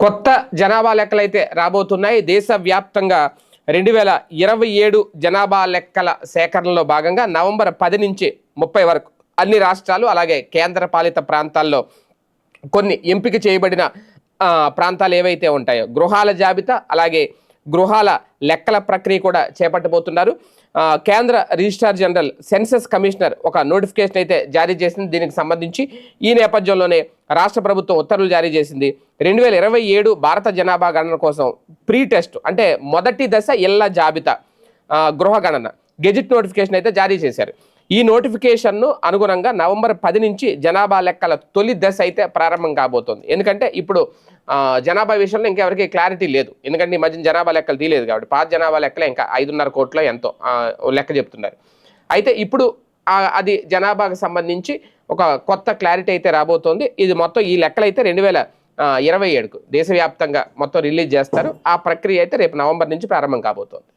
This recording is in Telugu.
కొత్త జనాభా లెక్కలు అయితే రాబోతున్నాయి. దేశవ్యాప్తంగా రెండు వేల ఇరవై ఏడు జనాభా లెక్కల సేకరణలో భాగంగా నవంబర్ పది నుంచి ముప్పై వరకు అన్ని రాష్ట్రాలు అలాగే కేంద్ర పాలిత ప్రాంతాల్లో కొన్ని ఎంపిక చేయబడిన ప్రాంతాలు ఏవైతే ఉంటాయో గృహాల జాబితా అలాగే గృహాల లెక్కల ప్రక్రియ కూడా చేపట్టబోతున్నారు. కేంద్ర రిజిస్ట్రార్ జనరల్ సెన్సెస్ కమిషనర్ ఒక నోటిఫికేషన్ అయితే జారీ చేసింది. దీనికి సంబంధించి ఈ నేపథ్యంలోనే రాష్ట్ర ప్రభుత్వం ఉత్తర్వులు జారీ చేసింది. రెండు వేల ఇరవై ఏడు భారత జనాభా గణన కోసం ప్రీ టెస్ట్ అంటే మొదటి దశ ఇళ్ళ జాబితా గృహ గణన గెజిట్ నోటిఫికేషన్ అయితే జారీ చేశారు. ఈ నోటిఫికేషన్ను అనుగుణంగా నవంబర్ పది నుంచి జనాభా లెక్కల తొలి దశ అయితే ప్రారంభం కాబోతోంది. ఎందుకంటే ఇప్పుడు జనాభా విషయంలో ఇంకెవరికి క్లారిటీ లేదు. ఎందుకంటే ఈ మధ్య జనాభా లెక్కలు తీయలేదు కాబట్టి పాత జనాభా లెక్కలే ఇంకా ఐదున్నర కోట్లో ఎంతో లెక్క చెప్తున్నారు. అయితే ఇప్పుడు అది జనాభాకు సంబంధించి ఒక కొత్త క్లారిటీ అయితే రాబోతోంది. ఇది మొత్తం ఈ లెక్కలు అయితే రెండు వేల ఇరవై ఏడుకు దేశవ్యాప్తంగా మొత్తం రిలీజ్ చేస్తారు. ఆ ప్రక్రియ అయితే రేపు నవంబర్ నుంచి ప్రారంభం కాబోతోంది.